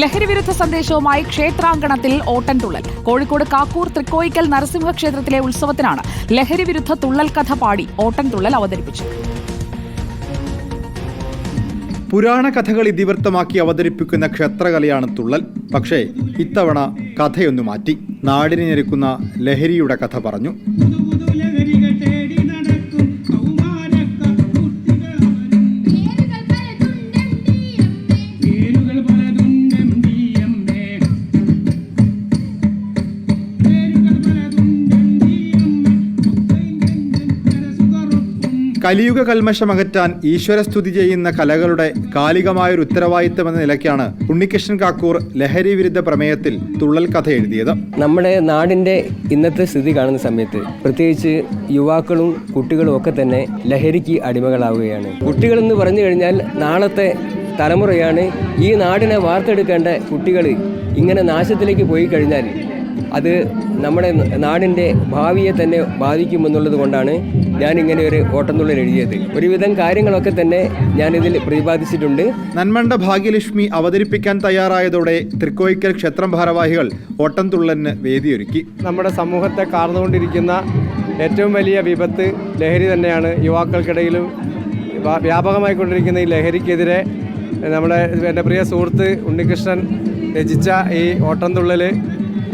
ലഹരി വിരുദ്ധ സന്ദേശവുമായി ക്ഷേത്രാങ്കണത്തിൽ ഓട്ടൻതുള്ളൽ കോഴിക്കോട് കാക്കൂർ തൃക്കോയിക്കൽ നരസിംഹ ക്ഷേത്രത്തിലെ ഉത്സവത്തിനാണ് ലഹരി വിരുദ്ധ തുള്ളൽ കഥ പാടി ഓട്ടൻതുള്ളൽ അവതരിപ്പിച്ചത്. പുരാണ കഥകൾ ഇതിവൃത്തമാക്കി അവതരിപ്പിക്കുന്ന ക്ഷേത്രകലയാണ് തുള്ളൽ. പക്ഷേ ഇത്തവണ കഥയൊന്നു മാറ്റി. നാടിനെ ഞെരുക്കുന്ന ലഹരിയുടെ കഥ പറഞ്ഞു. കരസുകറുപ്പും അകറ്റാൻ ഈശ്വര സ്തുതി ചെയ്യുന്ന കലകളുടെ കാലികമായൊരു ഉത്തരവാദിത്തമെന്ന നിലയ്ക്കാണ് ഉണ്ണികൃഷ്ണൻ കാക്കൂർ ലഹരി വിരുദ്ധ പ്രമേയത്തിൽ തുള്ളൽ കഥ എഴുതിയത്. നമ്മുടെ നാടിന്റെ ഇന്നത്തെ സ്ഥിതി കാണുന്ന സമയത്ത് പ്രത്യേകിച്ച് യുവാക്കളും കുട്ടികളും ഒക്കെ തന്നെ ലഹരിക്ക് അടിമകളാവുകയാണ്. കുട്ടികളെന്ന് പറഞ്ഞു കഴിഞ്ഞാൽ നാളത്തെ തലമുറയാണ് ഈ നാടിനെ വാർത്തെടുക്കേണ്ട കുട്ടികൾ ഇങ്ങനെ നാശത്തിലേക്ക് പോയി കഴിഞ്ഞാൽ അത് നമ്മുടെ നാടിന്റെ ഭാവിയെ തന്നെ ബാധിക്കുമെന്നുള്ളത് കൊണ്ടാണ് ഞാൻ ഇങ്ങനെ ഒരു ഓട്ടംതുള്ളൽ എഴുതിയത്. ഒരുവിധം കാര്യങ്ങളൊക്കെ തന്നെ ഞാനിതിൽ പ്രതിപാദിച്ചിട്ടുണ്ട്. നന്മണ്ട ഭാഗ്യലക്ഷ്മി അവതരിപ്പിക്കാൻ തയ്യാറായതോടെ തൃക്കോയിക്കൽ ക്ഷേത്രം ഭാരവാഹികൾ ഓട്ടംതുള്ളലിന് വേദിയൊരുക്കി. നമ്മുടെ സമൂഹത്തെ കാർന്നുകൊണ്ടിരിക്കുന്ന ഏറ്റവും വലിയ വിപത്ത് ലഹരി തന്നെയാണ്. യുവാക്കൾക്കിടയിലും വ്യാപകമായി കൊണ്ടിരിക്കുന്ന ഈ ലഹരിക്കെതിരെ നമ്മുടെ എന്റെ പ്രിയ സുഹൃത്ത് ഉണ്ണികൃഷ്ണൻ രചിച്ച ഈ ഓട്ടംതുള്ളൽ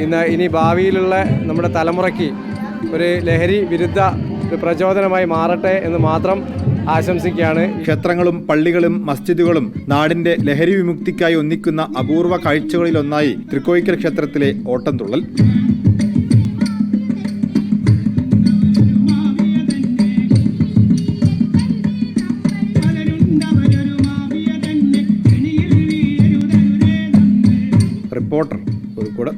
ഇന്ന് ഇനി ഭാവിയിലുള്ള നമ്മുടെ തലമുറയ്ക്ക് ഒരു ലഹരി വിരുദ്ധ ഒരു പ്രചോദനമായി മാറട്ടെ എന്ന് മാത്രം ആശംസിക്കുകയാണ്. ക്ഷേത്രങ്ങളും പള്ളികളും മസ്ജിദുകളും നാടിന്റെ ലഹരി വിമുക്തിക്കായി ഒന്നിക്കുന്ന അപൂർവ കാഴ്ചകളിലൊന്നായി തൃക്കോയിക്കൽ ക്ഷേത്രത്തിലെ ഓട്ടംതുള്ളൽ. റിപ്പോർട്ടർ കോഴിക്കോട്.